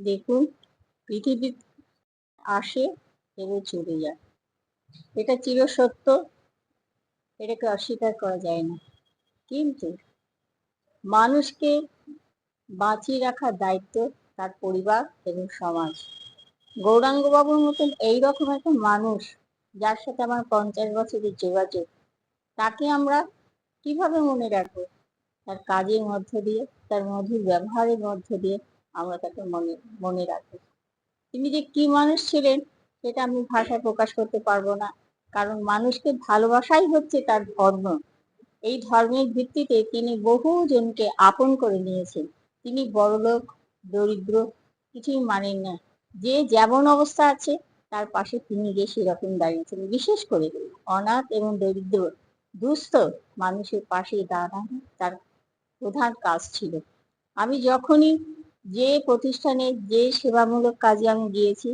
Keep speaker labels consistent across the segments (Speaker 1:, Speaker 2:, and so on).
Speaker 1: দেখুন, পৃথিবী আসে এবং চলে যায়। এটা চিরসত্য, এটাকে অস্বীকার করা যায় না। কিন্তু মানুষকে বাঁচিয়ে রাখার দায়িত্ব তার পরিবার এবং সমাজ। গৌরাঙ্গ বাবুর মতন এইরকম একটা মানুষ যার সাথে আমার পঞ্চাশ বছরের যোগাযোগ, তাকে আমরা কীভাবে মনে রাখব? তার কাজের মধ্য দিয়ে, তার মধুর ব্যবহারের মধ্য দিয়ে আমরা তাকে মনে মনে রাখব তিনি যে কি মানুষ ছিলেন, সেটা আমি ভাষায় প্রকাশ করতে পারব না। কারণ মানুষকে ভালোবাসাই হচ্ছে তার ধর্ম। এই ধর্মের ভিত্তিতে তিনি বহু জনকে আপন করে নিয়েছেন। তিনি বড়লোক, দরিদ্র, কিছুই মানেন না। যে যেমন অবস্থা আছে, তার পাশে তিনি গিয়ে সেরকম দাঁড়িয়েছেন। বিশেষ করে অনাথ এবং দরিদ্র, দুস্থ মানুষের পাশে দাঁড়ানো তার প্রধান কাজ ছিল। আমি যখনই যে প্রতিষ্ঠানে যে সেবামূলক কাজে আমি গিয়েছি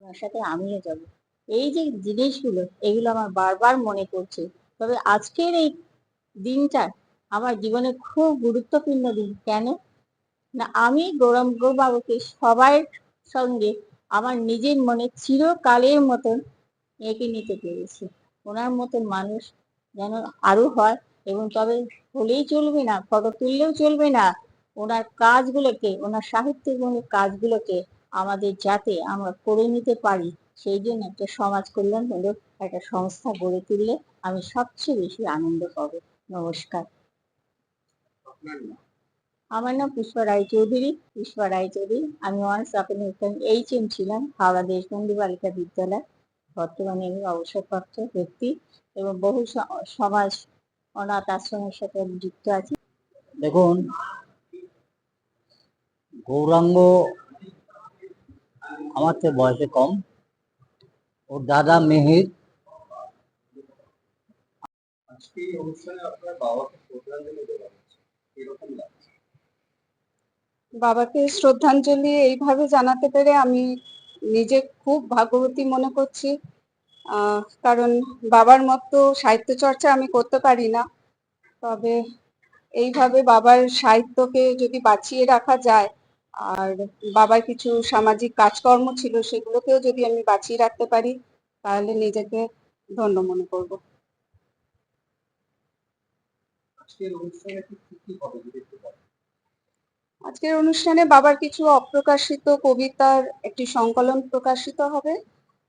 Speaker 1: তার সাথে আমিও যাব। এই যে জিনিসগুলো, এগুলো আমার বারবার মনে পড়ছে। তবে আজকের এই দিনটা আমার জীবনে খুব গুরুত্বপূর্ণ দিন। কেন? না, আমি গৌরঙ্গ বাবুকে সবার সঙ্গে আমার নিজের মনে চিরকালের মতন এঁকে নিতে পেরেছি। ওনার মতন মানুষ যেন আরও হয় এবং তবে হলেই চলবে না ফটো তুললেও চলবে না। ওনার কাজগুলোকে, ওনার সাহিত্যমূলক কাজগুলোকে আমাদের যাতে আমরা করে নিতে পারি, সেই জন্য একটা সমাজ কল্যাণমূলক একটা সংস্থা গড়ে তুললে আমি সবচেয়ে বেশি আনন্দ পাবো। নমস্কার। আমার নাম পুষ্পা রায়চৌধুরী পুষ্পা রায়চৌধুরী আমি ওয়ান্স আপনি এইচ এম ছিলাম, হাওড়া দেশবন্ধু বালিকা বিদ্যালয়। বর্তমানে আমি অবসরপ্রাপ্ত ব্যক্তি এবং বহু সমাজ অনাথ আশ্রমের সাথে যুক্ত আছি।
Speaker 2: দেখুন গৌরাঙ্গ আমার চেয়ে বয়সে কম। ওর দাদা মেহির।
Speaker 3: বাবাকে শ্রদ্ধাঞ্জলি
Speaker 4: এইভাবে জানাতে পেরে আমি নিজে খুব ভাগ্যবতী মনে করছি। কারণ বাবার মতো সাহিত্য চর্চা আমি করতে পারি না। তবে এইভাবে বাবার সাহিত্যকে যদি বাঁচিয়ে রাখা যায় আর বাবার কিছু সামাজিক কাজকর্ম ছিল সেগুলোকেও যদি আমি বাঁচিয়ে রাখতে পারি তাহলে নিজেকে ধন্য মনে করব।
Speaker 3: আজকের অনুষ্ঠানে
Speaker 4: বাবার কিছু অপ্রকাশিত কবিতার একটি সংকলন প্রকাশিত হবে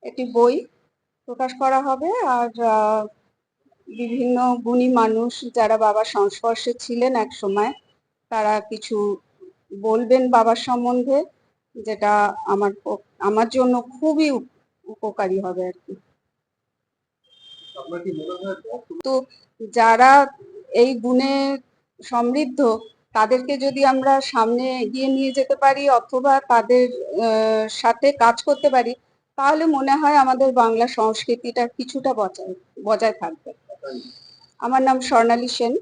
Speaker 4: একটি বই প্রকাশ করা হবে আর বিভিন্ন গুণী মানুষ যারা বাবার সংস্পর্শে ছিলেন এক সময় তারা কিছু বলবেন বাবার সম্বন্ধে, যেটা আমার আমার জন্য খুবই উপ- উপকারী হবে আর কি। তো যারা এই গুণে সমৃদ্ধ, তাদেরকে যদি আমরা সামনে এগিয়ে নিয়ে যেতে পারি অথবা তাদের সাথে কাজ করতে পারি, তাহলে মনে হয় আমাদের বাংলা সংস্কৃতিটা কিছুটা বজায় বজায় থাকবে। আমার নাম স্বর্ণালী সেন।